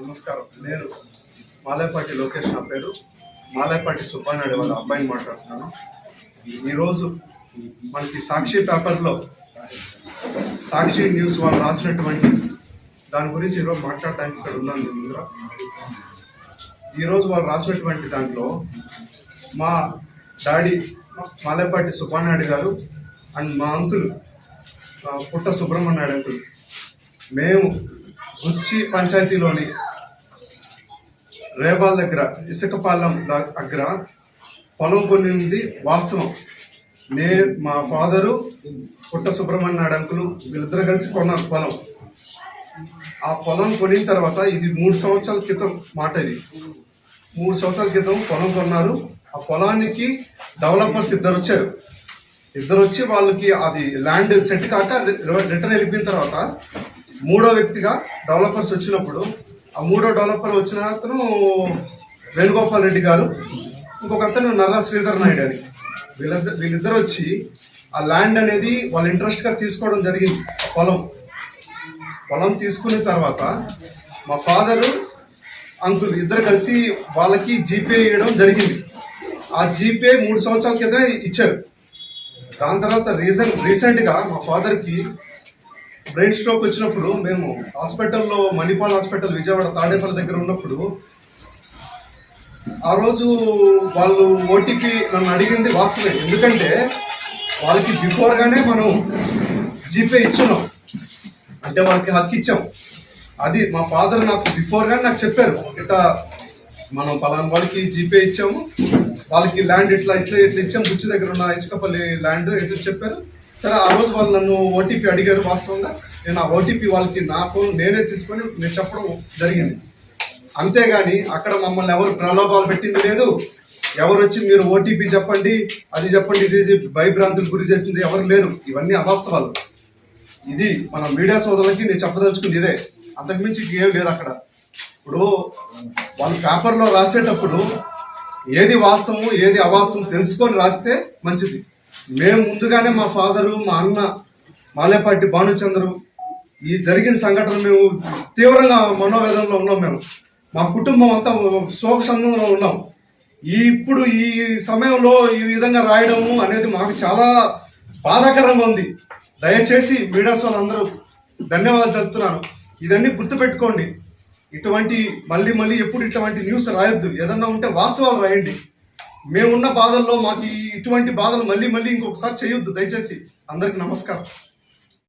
నమస్కారం. నేను మాలేపాటి లోకేష్ నా పేరు. మాలేపాటి సుబ్బానాయుడు వాళ్ళ అబ్బాయిని మాట్లాడుతున్నాను. ఈరోజు మనకి సాక్షి పేపర్లో సాక్షి న్యూస్ వాళ్ళు రాసినటువంటి దాని గురించి ఈరోజు మాట్లాడడానికి ఇక్కడ ఉన్నాను నేను ఈరోజు వాళ్ళు రాసినటువంటి దాంట్లో మా డాడీ మాలేపాటి సుబ్బానాయుడు గారు అండ్ మా అంకుల్ పుట్ట సుబ్రహ్మణ్యాడు అంకుల్. మేము గుచ్చి పంచాయతీలోని రేబాల్ దగ్గర ఇసుకపాలెం ద- దగ్గర పొలం కొనింది వాస్తవం. నే మా ఫాదరు పుట్ట సుబ్రహ్మణ్యాడు అంకులు వీళ్ళిద్దరు కలిసి కొన్నారు పొలం. ఆ పొలం కొనిన తర్వాత ఇది మూడు సంవత్సరాల క్రితం మాట ఇది. మూడు సంవత్సరాల క్రితం పొలం కొన్నారు. ఆ పొలానికి డెవలపర్స్ ఇద్దరు వచ్చారు. ఇద్దరు వచ్చి వాళ్ళకి అది ల్యాండ్ సెట్ కాక రిటర్న్ వెళ్ళిపోయిన తర్వాత మూడో వ్యక్తిగా డెవలపర్స్ వచ్చినప్పుడు ఆ మూడో డెవలపర్ వచ్చిన అతను వేణుగోపాల్ రెడ్డి గారు. ఇంకొక అతను నర్రా శ్రీధర్ నాయుడు అని. వీళ్ళిద్దరు వీళ్ళిద్దరు వచ్చి ఆ ల్యాండ్ అనేది వాళ్ళ ఇంట్రెస్ట్గా తీసుకోవడం జరిగింది. పొలం. పొలం తీసుకున్న తర్వాత మా ఫాదరు అంకుల్ ఇద్దరు కలిసి వాళ్ళకి జీపే ఇవ్వడం జరిగింది. ఆ జీపే మూడు సంవత్సరాల కింద ఇచ్చారు. దాని తర్వాత రీసెంట్ రీసెంట్గా మా ఫాదర్కి బ్రెయిన్ స్ట్రోక్ వచ్చినప్పుడు మేము హాస్పిటల్లో మణిపాల్ హాస్పిటల్ విజయవాడ తాడేపల్లి దగ్గర ఉన్నప్పుడు ఆ రోజు వాళ్ళు ఓటీపీ నన్ను అడిగింది వాస్తవే ఎందుకంటే వాళ్ళకి బిఫోర్గానే మనం జీపే ఇచ్చున్నాం. అంటే వాళ్ళకి హక్కు ఇచ్చాం. అది మా ఫాదర్ నాకు బిఫోర్గానే నాకు చెప్పారు. ఇట్లా మనం పలానా వాళ్ళకి జీపే ఇచ్చాము. వాళ్ళకి ల్యాండ్ ఇట్లా ఇట్లా ఇట్లా ఇచ్చాం. బుచ్చి దగ్గర ఉన్న ఇసుకపల్లి ల్యాండ్ ఇట్లా చెప్పారు. సరే ఆ రోజు వాళ్ళు నన్ను ఓటీపీ అడిగారు వాస్తవంగా. నేను ఆ ఓటీపీ వాళ్ళకి నా ఫోన్ నేనే తీసుకొని నేను చెప్పడం జరిగింది. అంతేగాని అక్కడ మమ్మల్ని ఎవరు ప్రలోభాలు పెట్టింది లేదు. ఎవరు వచ్చి మీరు ఓటీపీ చెప్పండి అది చెప్పండి ఇది ఇది భయభ్రాంతులు గురి చేసింది ఎవరు లేరు. ఇవన్నీ అవాస్తవాలు. ఇది మన మీడియా సోదరులకి నేను చెప్పదలుచుకుంది ఇదే. అంతకుమించి ఏం లేదు అక్కడ. ఇప్పుడు వాళ్ళు పేపర్లో రాసేటప్పుడు ఏది వాస్తవం ఏది అవాస్తవం తెలుసుకొని రాస్తే మంచిది. మేము ముందుగానే మా ఫాదరు మా అన్న మాలేపాటి భానుచంద్రు ఈ జరిగిన సంఘటన మేము తీవ్రంగా మనోవేదనలో ఉన్నాం మేము. మా కుటుంబం అంతా శోక సంఘంలో ఉన్నాం. ఈ ఇప్పుడు ఈ సమయంలో ఈ విధంగా రాయడము అనేది మాకు చాలా బాధాకరంగా ఉంది. దయచేసి మీడియా వాళ్ళందరూ ధన్యవాదాలు తెలుపుతున్నాను. ఇదన్నీ గుర్తుపెట్టుకోండి. ఇటువంటి మళ్ళీ మళ్ళీ ఎప్పుడు ఇటువంటి న్యూస్ రాయొద్దు. ఏదన్నా ఉంటే వాస్తవాలు రాయండి. మేమున్న బాధల్లో మాకు ఈ- ఇటువంటి బాధలు మళ్ళీ మళ్ళీ ఇంకొకసారి చేయొద్దు దయచేసి. అందరికి నమస్కారం.